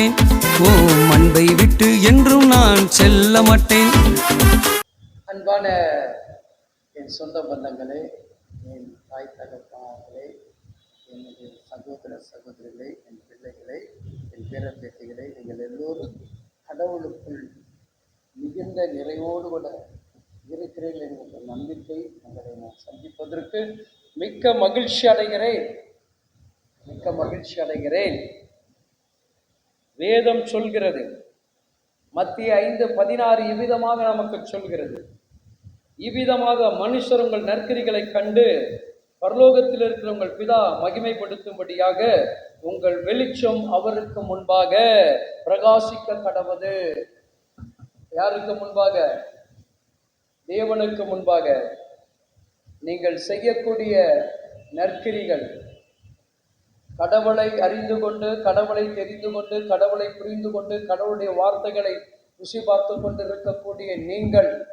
மாட்டேன். ஓ அன்பை விட்டு என்றும் நான் செல்ல மாட்டேன். அன்பான என் சொந்த பந்தங்களே என் தாய் தகப்பாளர்களே என்னுடைய சகோதர சகோதரிகளே என் பிள்ளைகளை என் பேரப்பேட்டிகளே நீங்கள் எல்லோரும் கடவுளுக்குள் மிகுந்த நிறைவோடு கூட இருக்கிறேன் என்கின்ற நம்பிக்கை உங்களை நான் சந்திப்பதற்கு மிக்க மகிழ்ச்சி அடைகிறேன். மிக்க மகிழ்ச்சி அடைகிறேன். வேதம் சொல்கிறது. மத்திய ஐந்து பதினாறு இவ்விதமாக நமக்கு சொல்கிறது. இவ்விதமாக மனுஷர் உங்கள் நற்கரிகளை கண்டு பரலோகத்தில் இருக்கிற உங்கள் பிதா மகிமைப்படுத்தும்படியாக உங்கள் வெளிச்சம் அவருக்கு முன்பாக பிரகாசிக்க கடவுது. யாருக்கு முன்பாக? தேவனுக்கு முன்பாக. நீங்கள் செய்யக்கூடிய நற்கிரிகள் கடவுளை அறிந்து கொண்டு கடவுளை தெரிந்து கொண்டு கடவுளை புரிந்து கொண்டு கடவுளுடைய வார்த்தைகளை ருசி பார்த்து கொண்டு இருக்கக்கூடிய நீங்கள்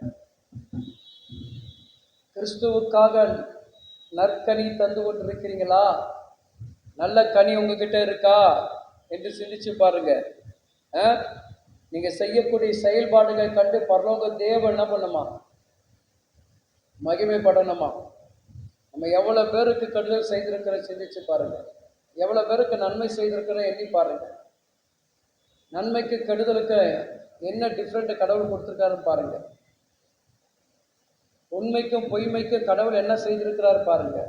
கிறிஸ்துவுக்காக நற்கனி தந்து கொண்டிருக்கிறீங்களா? நல்ல கனி உங்ககிட்ட இருக்கா? என்று சிந்திச்சு பாருங்க. ஆ? நீங்க செய்யக்கூடிய செயல்பாடுகள் கண்டு பரலோக தேவ என்ன பண்ணுமா? மகிமைப்படணுமா? நம்ம எவ்வளவு பேருக்கு கடுதல் செய்திருக்கிற சிந்திச்சு பாருங்க. எவ்வளோ பேருக்கு நன்மை செய்திருக்கிறேன் எண்ணி பாருங்க. நன்மைக்கு கெடுதலுக்கு என்ன டிஃப்ரெண்ட் கடவுள் கொடுத்துருக்காருன்னு பாருங்க. உண்மைக்கும் பொய்மைக்கும் கடவுள் என்ன செய்திருக்கிறார் பாருங்க.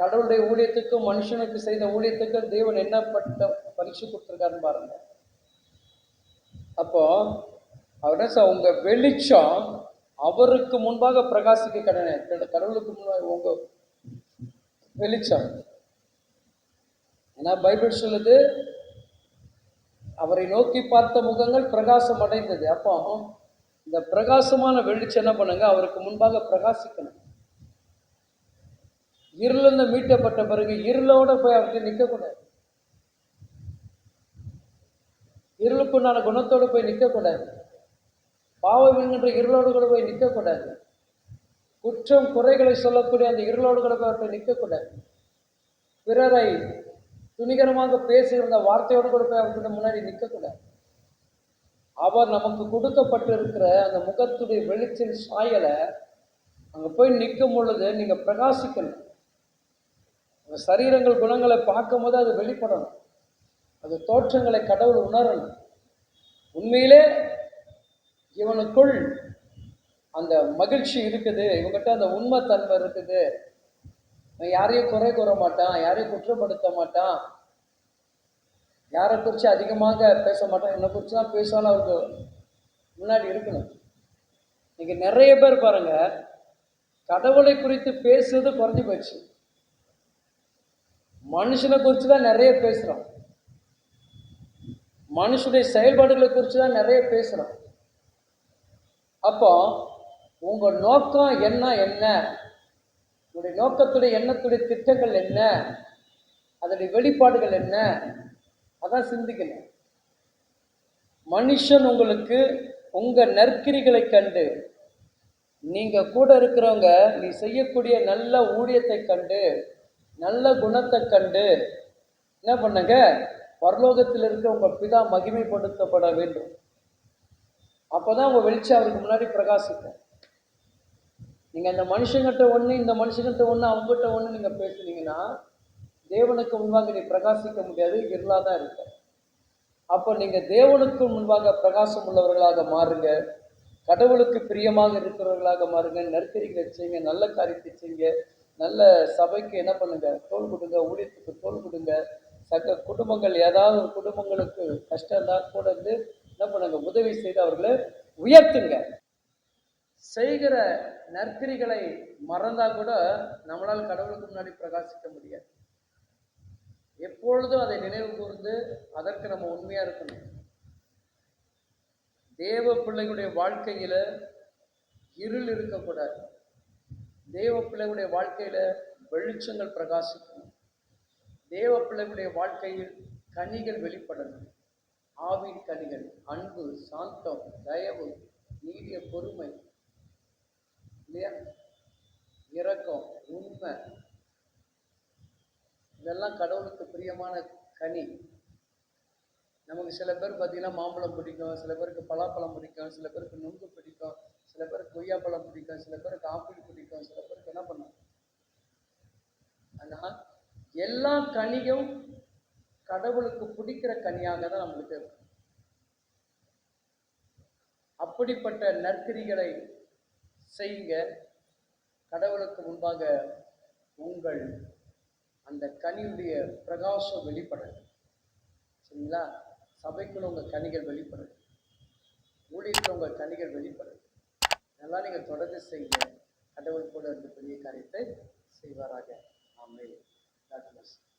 கடவுளுடைய ஊழியத்துக்கும் மனுஷனுக்கு செய்த ஊழியத்துக்கும் தேவன் என்ன பரிசு கொடுத்துருக்காருன்னு பாருங்க. அப்போ அவர் சார் உங்க வெளிச்சம் அவருக்கு முன்பாக பிரகாசிக்க கடனை கடவுளுக்கு முன்பாக உங்க வெளிச்சம். ஏன்னா பைபிள் சொல்லுது அவரை நோக்கி பார்த்த முகங்கள் பிரகாசம் அடைந்தது. அப்போ இந்த பிரகாசமான வெளிச்சம் என்ன பண்ணுங்க? அவருக்கு முன்பாக பிரகாசிக்கணும். இருளிருந்து மீட்டப்பட்ட பிறகு இருளோட போய் அவர்கிட்ட நிற்கக்கூடாது இருளுக்குண்டான குணத்தோடு போய் நிற்கக்கூடாது பாவம் என்கின்ற இருளோடு கூட போய் நிற்கக்கூடாது குற்றம் குறைகளை சொல்லக்கூடிய அந்த இருளோடு கூட போய் அவர்கிட்ட நிற்கக்கூடாது பிறரை துணிகரமாக பேசியிருந்த வார்த்தையோடு கூட போய் அவர்கிட்ட முன்னாடி நிற்கக்கூடாது அவர் நமக்கு கொடுக்கப்பட்டிருக்கிற அந்த முகத்துடைய வெளிச்சல் சாயலை அங்கே போய் நிற்கும் பொழுது நீங்கள் பிரகாசிக்கணும். உங்கள் சரீரங்கள் குணங்களை பார்க்கும்போது அது வெளிப்படணும். அது தோற்றங்களை கடவுள் உணரணும். உண்மையிலே இவனுக்குள் அந்த மகிழ்ச்சி இருக்குது இவங்கிட்ட அந்த உண்மை தன்மை இருக்குது. யாரையும் குறை கூற மாட்டான் யாரையும் குற்றப்படுத்த மாட்டான். யாரை குறித்து அதிகமாக பேச மாட்டான் என்னை குறித்து தான் பேசுவாலும் அவருக்கு முன்னாடி இருக்கணும். இன்னைக்கு நிறைய பேர் பாருங்க கடவுளை குறித்து பேசுறது குறைஞ்சி போச்சு மனுஷனை குறித்து தான் நிறைய பேசுகிறோம் மனுஷனுடைய செயல்பாடுகளை குறித்து தான் நிறைய பேசுகிறோம் அப்போ உங்கள் நோக்கம் என்ன என்ன? உங்களுடைய நோக்கத்துடைய எண்ணத்துடைய திட்டங்கள் என்ன? அதனுடைய வெளிப்பாடுகள் என்ன? அதான் சிந்திக்கணும். மனுஷன் உங்களுக்கு உங்கள் நற்கிரிகளை கண்டு நீங்கள் கூட இருக்கிறவங்க நீ செய்யக்கூடிய நல்ல ஊழியத்தை கண்டு நல்ல குணத்தை கண்டு என்ன பண்ணுங்க? பரலோகத்தில் இருக்கிற உங்கள் பிதா மகிமைப்படுத்தப்பட வேண்டும். அப்போ தான் உங்கள் வெளிச்சம் அவருக்கு முன்னாடி பிரகாசிக்கும். நீங்கள் அந்த மனுஷங்கிட்ட ஒன்று இந்த மனுஷங்கிட்ட ஒன்று அவங்ககிட்ட ஒன்று நீங்கள் பேசுனீங்கன்னா தேவனுக்கு முன்பாக நீ பிரகாசிக்க முடியாது இருளாக தான் இருக்க அப்போ நீங்கள் தேவனுக்கு முன்பாக பிரகாசம் உள்ளவர்களாக மாறுங்க. கடவுளுக்கு பிரியமாக இருக்கிறவர்களாக மாறுங்க. நற்கரிகளை செய்யுங்க நல்ல காரியத்தை செய்யுங்க. நல்ல சபைக்கு என்ன பண்ணுங்க? தோல் கொடுங்க ஊழியத்துக்கு தோல் கொடுங்க. சக குடும்பங்கள் ஏதாவது ஒரு குடும்பங்களுக்கு கஷ்டம் இருந்தால் கூட வந்து என்ன பண்ணுங்க? உதவி செய்து அவர்களை உயர்த்துங்க. செய்கிற நற்கிரிகளை மறந்தா கூட நம்மளால் கடவுளுக்கு முன்னாடி பிரகாசிக்க முடியாது. எப்பொழுதும் அதை நினைவு கூர்ந்து அதற்கு நம்ம உண்மையா இருக்கணும். தேவ பிள்ளைகளுடைய வாழ்க்கையில இருள் இருக்கக்கூடாது. தேவ பிள்ளைகளுடைய வாழ்க்கையில வெளிச்சங்கள் பிரகாசிக்கணும் தேவ பிள்ளைகளுடைய வாழ்க்கையில் கனிகள் வெளிப்படணும். ஆவின் கனிகள் அன்பு சாந்தம் தயவு நீடிய பொறுமை இல்லையா இரக்கம் உண்மை. இதெல்லாம் கடவுளுக்கு பிரியமான கனி. நமக்கு சில பேர் பார்த்தீங்கன்னா மாம்பழம் பிடிக்கும் சில பேருக்கு பலாப்பழம் பிடிக்கும் சில பேருக்கு நுங்கு பிடிக்கும் சில பேருக்கு கொய்யாப்பழம் பிடிக்கும் சில பேருக்கு ஆப்பிள் பிடிக்கும் சில பேருக்கு என்ன பண்ணும்? ஆனால் எல்லா கனியும் கடவுளுக்கு பிடிக்கிற கனியாக தான் நம்மளுக்கு இருக்கும் அப்படிப்பட்ட நற்கிரிகளை செய்யுங்க. கடவுளுக்கு முன்பாக உங்கள் அந்த கனியுடைய பிரகாசம் வெளிப்படும் சரிங்களா? சபைக்குள்ள உங்கள் கனிகள் வெளிப்படும் ஊழியத்தில் உங்கள் கனிகள் வெளிப்படும் நல்லா நீங்கள் தொடர்ந்து செய்யுங்க. கடவுள் கூட இந்த பெரிய காரியத்தை செய்வாராக. ஆமே God bless.